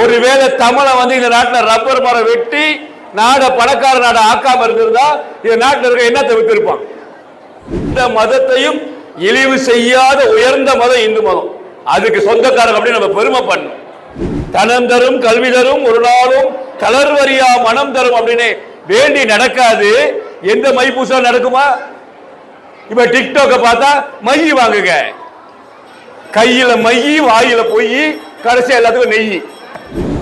ஒருவேளை தமிழை வந்து இந்த நாட்டில் ரப்பர் மரம் வெட்டி நாட பணக்கார நாட ஆக்காம இருந்திருந்தா இந்த நாட்டில் இருக்க என்ன தவிர்த்திருப்பான் இந்த மதத்தையும் இழிவு செய்யாத உயர்ந்த மதம் இந்து மதம். அதுக்கு சொந்தக்காரங்க அப்படின்னு நம்ம பெருமை பண்ணும் தனம் தரும் கல்வி தரும் ஒரு நாளும் தளர்வரியா மனம் தரும் அப்படின்னு வேண்டி நடக்காது. எந்த மைப்பூசா நடக்குமா? இப்ப டிக்டாக்க பார்த்தா மை வாங்குங்க. கையில மை வாயில போய் கடைசி எல்லாத்துக்கும் நெய்.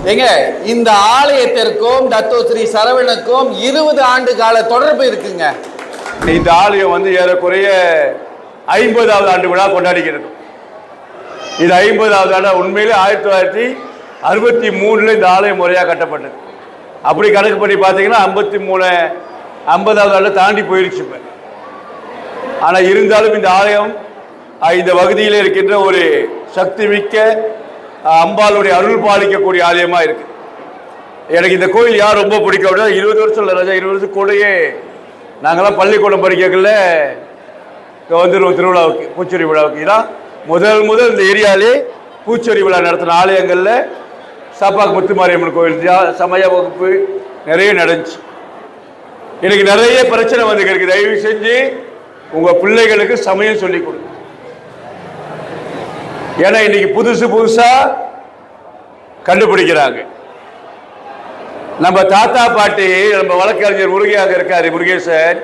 ஏங்க இந்த ஆலயத்திற்கும் தத்தோ ஸ்ரீ சரவணக்கும் இருபது ஆண்டு கால தொடர்பு இருக்குங்க. இந்த ஆலயம் வந்து ஏறக்குறைய ஐம்பதாவது ஆண்டு விழா கொண்டாடிக்கிறது. இது ஐம்பதாவது ஆண்டு உண்மையிலே ஆயிரத்தி தொள்ளாயிரத்தி அறுபத்தி மூணுல இந்த ஆலயம் முறையாக கட்டப்பட்டது. அப்படி கணக்கு பண்ணி பார்த்தீங்கன்னா ஐம்பத்தி மூணு ஐம்பதாவது ஆண்டு தாண்டி போயிடுச்சு இப்போ. ஆனால் இருந்தாலும் இந்த ஆலயம் இந்த பகுதியில் இருக்கின்ற ஒரு சக்தி மிக்க அம்பாளுடைய அருள் பாலிக்கக்கூடிய ஆலயமாக இருக்கு. எனக்கு இந்த கோயில் யார் ரொம்ப பிடிக்கும் அப்படின்னா இருபது வருஷம் இல்லை ராஜா இருபது வருஷம் கூடயே நாங்களாம் பள்ளிக்கூடம் படிக்கக்குள்ள இங்க வந்துடுவோம் திருவிழாவுக்கு பூச்சொரி விழாவுக்கு. இதான் முதல் முதல் இந்த ஏரியாலே பூச்சொரி விழா நடத்தின ஆலயங்களில் சாப்பாக்கு முத்துமாரியம்மன் கோயில் சமய வகுப்பு நிறைய நடந்துச்சு. எனக்கு நிறைய பிரச்சனை வந்து இருக்கு தயவு செஞ்சு உங்கள் பிள்ளைகளுக்கு சமயம் சொல்லிக் கொடுங்க ஏன்னா இன்னைக்கு புதுசு புதுசா கண்டுபிடிக்கிறாங்க. நம்ம தாத்தா பாட்டி நம்ம வழக்கறிஞர் முருகையாக இருக்காரு முருகேசன்.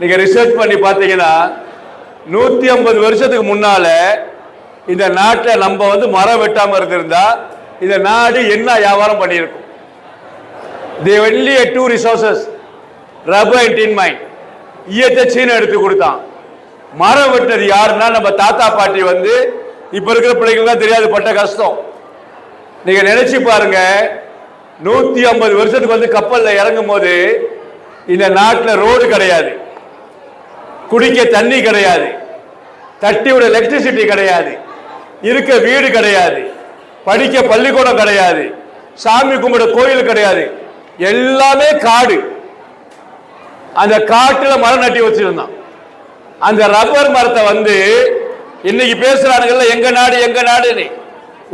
நீங்க ரிசர்ச் பண்ணி பார்த்தீங்கன்னா நூத்தி ஐம்பது வருஷத்துக்கு முன்னால இந்த நாட்டில் நம்ம வந்து மரம் வெட்டாம இருந்திருந்தா இந்த நாடு என்ன வியாபாரம் பண்ணியிருக்கும்? The only two resources rubber and tin mine ஈயத்தை சீனை எடுத்து கொடுத்தான். மரம் வெட்டினது யாருன்னா நம்ம தாத்தா பாட்டி வந்து இப்ப இருக்கிற பிள்ளைங்களுக்கு தெரியாது பட்ட கஷ்டம். நீங்க நினைச்சு பாருங்க நூத்தி ஐம்பது வருஷத்துக்கு வந்து கப்பல்ல இறங்கும் போது இந்த நாட்டில் ரோடு கிடையாது. குடிக்க தண்ணி கிடையாது. தட்டியோட எலக்ட்ரிசிட்டி கிடையாது. இருக்க வீடு கிடையாது. படிக்க பள்ளிக்கூடம் கிடையாது. சாமி கும்பிட கோயில் கிடையாது. எல்லாமே காடு. அந்த காட்டுல மரம் நட்டி வச்சிருந்தான். அந்த ரப்பர் மரத்தை வந்து இன்னைக்கு பேசுறானுங்கல்ல எங்க நாடு எங்க நாடுன்னு.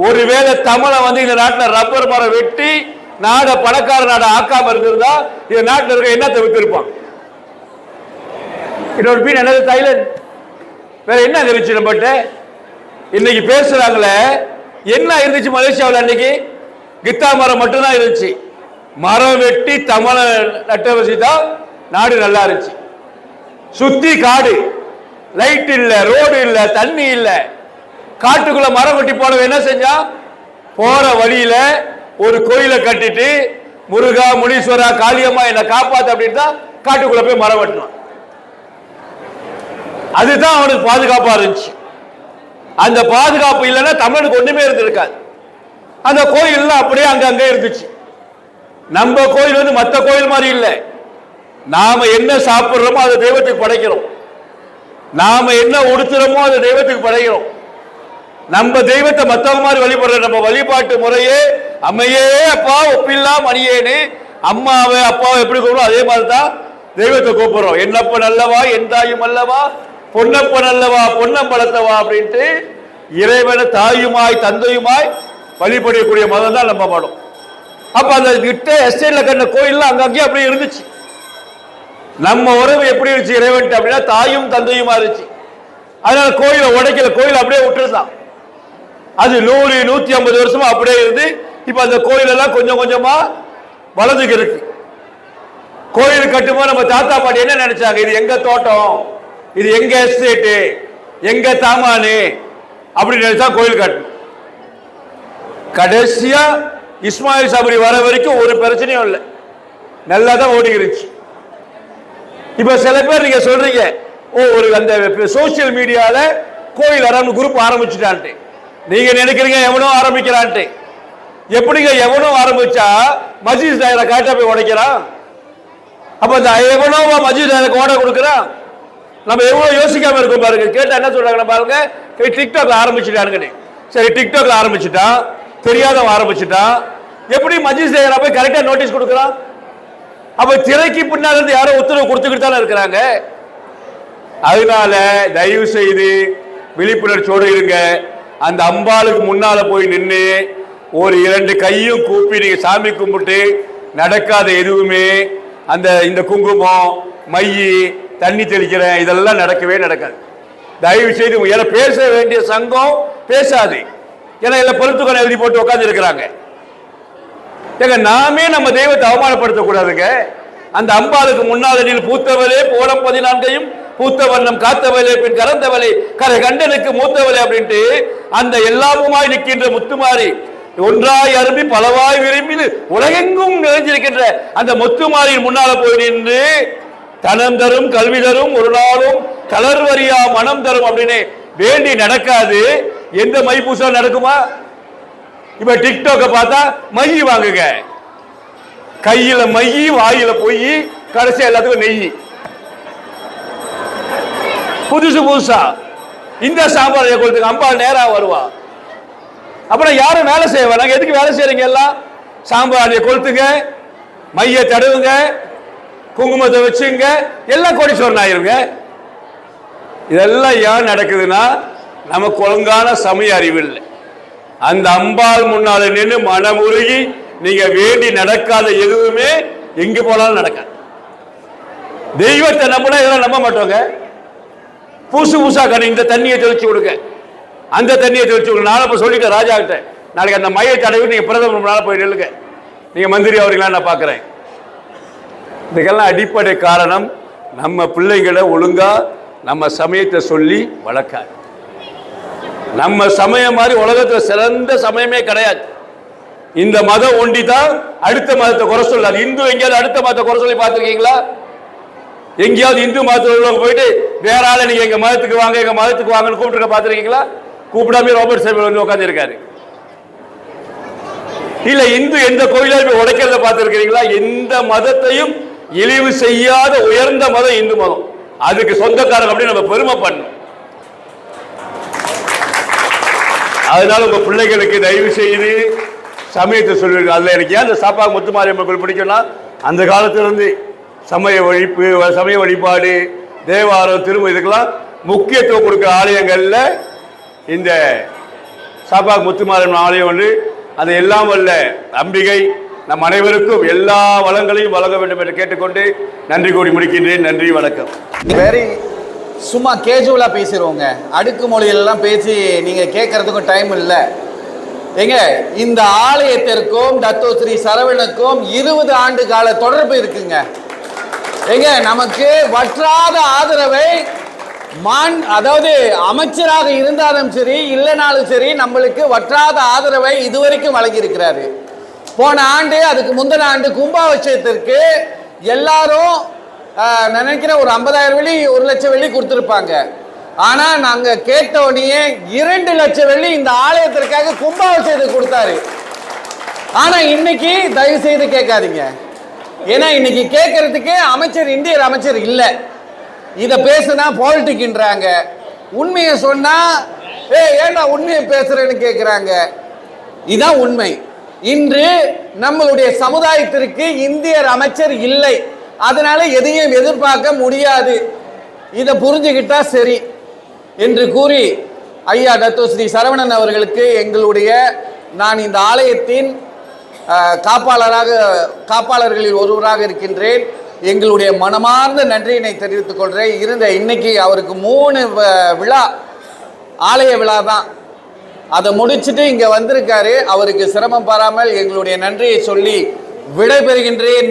ஒருவேளை தமிழை வந்து இந்த நாட்டில் ரப்பர் மரம் வெட்டி நாட பணக்கார நாட ஆக்காம இருந்திருந்தா இந்த நாட்டில் இருக்க என்னத்தை வித்திருப்பான்? இன்னொரு பீன் என்னது தைலண்ட் வேற என்ன இருந்துச்சு நம்மகிட்ட? இன்னைக்கு பேசுறாங்களே என்ன இருந்துச்சு மலேசியாவில் அன்னைக்கு? கித்தா மரம் மட்டும்தான் இருந்துச்சு. மரம் வெட்டி தமிழை நட்ட வச்சு தான் நாடு நல்லா இருந்துச்சு. சுத்தி காடு. லைட் இல்ல ரோடு இல்ல தண்ணி இல்ல. காட்டுக்குள்ள மரம் வெட்டி போனவன் என்ன செஞ்சா? போற வழியில ஒரு கோயிலை கட்டிட்டு முருகா முனீஸ்வரா காளியம்மா என்னை காப்பாத்து அப்படின்னு தான் காட்டுக்குள்ள போய் மரம் வெட்டினான். அதுதான் அவனுக்கு பாதுகாப்பா இருந்துச்சு. அந்த பாதுகாப்பு இல்லைன்னா தமிழுக்கு ஒண்ணுமே இருந்திருக்காது. அந்த கோயில்லாம் அப்படியே அங்கங்க இருந்துச்சு. நம்ம கோயில் வந்து மற்ற கோயில் மாதிரி இல்லை. நாம என்ன சாப்பிடுறோமோ அதை தெய்வத்துக்கு படைக்கிறோம். நாம என்ன உடுத்துறோமோ அதை தெய்வத்துக்கு படைக்கிறோம். நம்ம தெய்வத்தை மத்தவங்க மாதிரி வழிபடுற நம்ம வழிபாட்டு முறையே அம்மையே அப்பா ஒப்பில்லா மணியேன்னு அம்மாவை அப்பாவை எப்படி கூப்பிடுறோம் அதே மாதிரி தான் தெய்வத்தை கூப்பிடுறோம். என்னப்ப நல்லவா என் தாயும் அல்லவா பொன்னப்ப நல்லவா பொன்னம்பலத்தவா அப்படின்ட்டு இறைவனை தாயுமாய் தந்தையுமாய் வழிபடக்கூடிய மதம் தான் நம்ம மடம் அப்ப அந்த கிட்ட எஸ்டேட்ல கண்ட கோயில்லாம் அங்கங்கே அப்படியே இருந்துச்சு. நம்ம உறவு எப்படி இருந்துச்சு இறைவன் அப்படின்னா தாயும் தந்தையுமா இருந்துச்சு. அதனால கோயிலை உடைக்கல கோயில் அப்படியே விட்டுருந்தான் அது நூறு நூத்தி ஐம்பது வருஷமா அப்படியே இருந்து இப்ப அந்த கோயில் எல்லாம் கொஞ்சம் கொஞ்சமா வளர்ந்துக்கு இருக்கு. கோயில் கட்டும்போது நம்ம தாத்தா பாட்டி என்ன நினைச்சாங்க? இது எங்க தோட்டம்? இது எங்க எஸ்டேட்டு எங்க தாமானு அப்படின்னு நினைச்சா கோயில் கட்டணும். கடைசியா இஸ்மாயில் சபரி வர வரைக்கும் ஒரு பிரச்சனையும் இல்லை. நல்லா தான் ஓடிக்கிருச்சு இப்ப சில பேர் நீங்க சொல்றீங்க ஓ ஒரு அந்த சோசியல் மீடியால கோயில் அரங்கு குரூப் ஆரம்பிச்சுட்டான்ட்டு. நீங்க நினைக்கிறீங்க எவனோ ஆரம்பிக்கிறான்ட்டு. எப்படிங்க எவனோ ஆரம்பிச்சா மஜீஸ் தாயரை காட்டா போய் உடைக்கிறான்? அப்ப இந்த எவனோவா மஜீஸ் தாயருக்கு ஓட கொடுக்குறான் நம்ம எவ்வளவு யோசிக்காம இருக்கோம் பாருங்க. கேட்டா என்ன சொல்றாங்க பாருங்க "ஏய், டிக்டாக்ல ஆரம்பிச்சுட்டானுங்கன்னு சரி டிக்டாக்ல ஆரம்பிச்சுட்டான். தெரியாதவன் ஆரம்பிச்சுட்டான். எப்படி மஜீஸ் தாயரா போய் கரெக்டா நோட்டீஸ் கொடுக்குறான்? அப்ப திரைக்கு பின்னால இருந்து யாரோ உத்தரவு கொடுத்துக்கிட்டு தானே இருக்கிறாங்க? அதனால தயவு செய்து விழிப்புணர்ச்சியோடு இருங்க. அந்த அம்பாளுக்கு முன்னால போய் நின்று ஒரு இரண்டு கையும் கூப்பி நீங்க சாமி கும்பிட்டு நடக்காத எதுவுமே அந்த இந்த குங்குமம் மையி தண்ணி தெளிக்கிறேன் இதெல்லாம் நடக்கவே நடக்காது. தயவு செய்து ஏன்னா பேச வேண்டிய சங்கம் பேசாது. ஏன்னா எல்லாம் பொறுத்துக்கணும் எழுதி போட்டு உட்காந்து இருக்கிறாங்க. ஏங்க நாமே நம்ம தெய்வத்தை அவமானப்படுத்த கூடாதுங்க அந்த அம்பாளுக்கு முன்னால் நீர் பூத்தவளே போலம் பதினான்கையும் பூத்த வண்ணம் காத்தவளே பின் கறந்தவளே கரை கண்டனுக்கு மூத்தவளே அப்படின்ட்டு அந்த எல்லாமுமாய் நிற்கின்ற முத்துமாரி ஒன்றாய் அரும்பி பலவாய் விரும்பி உலகெங்கும் நிறைஞ்சிருக்கின்ற அந்த முத்துமாரியின் முன்னால போய் நின்று தனம் தரும் கல்வி தரும் ஒரு நாளும் தளர்வரியா மனம் தரும் அப்படின்னு வேண்டி நடக்காது. எந்த மைப்பூசம் நடக்குமா? இப்ப டிக்டாக்க பார்த்தா மை வாங்குங்க. கையில மை வாயில போய் கடைசி எல்லாத்துக்கும் நெய். புதுசு புதுசா. இந்த சாம்பார் கொடுத்துங்க அம்பா நேரா வருவா. அப்புறம் யாரும் வேலை செய்ய வராங்க எதுக்கு வேலை செய்யறீங்க எல்லாம்? சாம்பார் கொளுத்துங்க மைய தடவுங்க குங்குமத்தை வச்சுங்க எல்லாம் கோடீஸ்வரன் ஆயிருங்க. இதெல்லாம் ஏன் நடக்குதுன்னா நமக்கு ஒழுங்கான சமய அறிவு இல்லை. அந்த அம்பாள் முன்னால நின்று மனமுருகி நீங்க வேண்டி நடக்காத எதுவுமே எங்க போனாலும் நடக்காது. தெய்வத்தை நம்பினா இதெல்லாம் நம்ப மாட்டோங்க. புதுசு புதுசா கண்ணு இந்த தண்ணியை தெளிச்சு கொடுங்க. அந்த தண்ணியை தெளிச்சு கொடுங்க. நானும் இப்ப சொல்லிட்டேன் ராஜா கிட்ட. நாளைக்கு அந்த மைய தடவி நீங்க பிரதமர் முன்னால போய் நில்லுங்க. நீங்க மந்திரி அவர்களா நான் பார்க்குறேன் இதுக்கெல்லாம் அடிப்படை காரணம் நம்ம பிள்ளைங்களை ஒழுங்கா நம்ம சமயத்தை சொல்லி வளர்க்காது. நம்ம சமயம் மாதிரி உலகத்தில் சிறந்த சமயமே கிடையாது. இந்த மதம் ஒண்டி தான் அடுத்த மதத்தை குறை சொல்லாது. இந்து எங்கேயாவது அடுத்த மதத்தை குறை சொல்லி பார்த்துருக்கீங்களா? எங்கேயாவது இந்து மதத்தில் உள்ளவங்க போயிட்டு வேற ஆளை நீங்க எங்க மதத்துக்கு வாங்க எங்க மதத்துக்கு வாங்கன்னு கூப்பிட்டு பார்த்துருக்கீங்களா? கூப்பிடாம ரோபர்ட் சேவை வந்து உட்காந்துருக்காரு இல்ல இந்து எந்த கோயிலாவது உடைக்கிறத பார்த்துருக்கீங்களா எந்த மதத்தையும் இழிவு செய்யாத உயர்ந்த மதம் இந்து மதம். அதுக்கு சொந்தக்காரங்க அப்படின்னு நம்ம பெருமை பண்ணணும். அதனால உங்க பிள்ளைகளுக்கு தயவு செய்து சமயத்தை சொல்லுவீங்க அதில் எனக்கு ஏன் அந்த சாப்பாடு முத்துமாரியம்மன் கோயில் பிடிக்கும்னா அந்த காலத்திலிருந்து சமய வழிப்பு சமய வழிபாடு தேவாரம் திரும்ப இதுக்கெல்லாம் முக்கியத்துவம் கொடுக்குற ஆலயங்களில் இந்த சாப்பாக்கு முத்துமாரியம்மன் ஆலயம் ஒன்று. அது எல்லாம் வல்ல அம்பிகை நம் அனைவருக்கும் எல்லா வளங்களையும் வழங்க வேண்டும் என்று கேட்டுக்கொண்டு நன்றி கூறி முடிக்கின்றேன். நன்றி வணக்கம். வெரி சும்மா கேஜுவலாக பேசிடுவோங்க அடுக்கு மொழியிலலாம் பேசி நீங்கள் கேட்கறதுக்கும் டைம் இல்லை. ஏங்க இந்த ஆலயத்திற்கும் தத்தோ ஸ்ரீ சரவணனுக்கும் இருபது ஆண்டு கால தொடர்பு இருக்குங்க. ஏங்க நமக்கு வற்றாத ஆதரவை மான் அதாவது அமைச்சராக இருந்தாலும் சரி இல்லைனாலும் சரி நம்மளுக்கு வற்றாத ஆதரவை இதுவரைக்கும் வழங்கியிருக்கிறாரு. போன ஆண்டு அதுக்கு முந்தின ஆண்டு கும்பாபிஷேகத்திற்கு எல்லாரும் நினைக்கிறேன் ஒரு ஐம்பதாயிரம் வெள்ளி ஒரு லட்சம் வெள்ளி கொடுத்துருப்பாங்க. ஆனால் நாங்கள் கேட்ட உடனே இரண்டு லட்சம் வெள்ளி இந்த ஆலயத்திற்காக கும்பாபிஷேகத்தை கொடுத்தாரு. ஆனால் இன்னைக்கு தயவு செய்து கேட்காதீங்க. ஏன்னா இன்னைக்கு கேட்கறதுக்கு அமைச்சர் இந்தியர் அமைச்சர் இல்லை. இதை பேசுனா பாலிட்டிக்ன்றாங்க உண்மையை சொன்னா ஏ ஏன்னா உண்மையை பேசுறேன்னு கேட்குறாங்க இதான் உண்மை. இன்று நம்மளுடைய சமுதாயத்திற்கு இந்தியர் அமைச்சர் இல்லை. அதனால எதையும் எதிர்பார்க்க முடியாது. இதை புரிஞ்சுக்கிட்டா சரி என்று கூறி ஐயா டத்தோ ஸ்ரீ சரவணன் அவர்களுக்கு எங்களுடைய நான் இந்த ஆலயத்தின் காப்பாளராக காப்பாளர்களில் ஒருவராக இருக்கின்றேன். எங்களுடைய மனமார்ந்த நன்றியினை தெரிவித்துக் கொள்கிறேன் இருந்த இன்னைக்கு அவருக்கு மூணு விழா ஆலய விழா தான். அதை முடிச்சுட்டு இங்கே வந்திருக்காரு. அவருக்கு சிரமம் பாராமல் எங்களுடைய நன்றியை சொல்லி விடைபெறுகின்றேன்.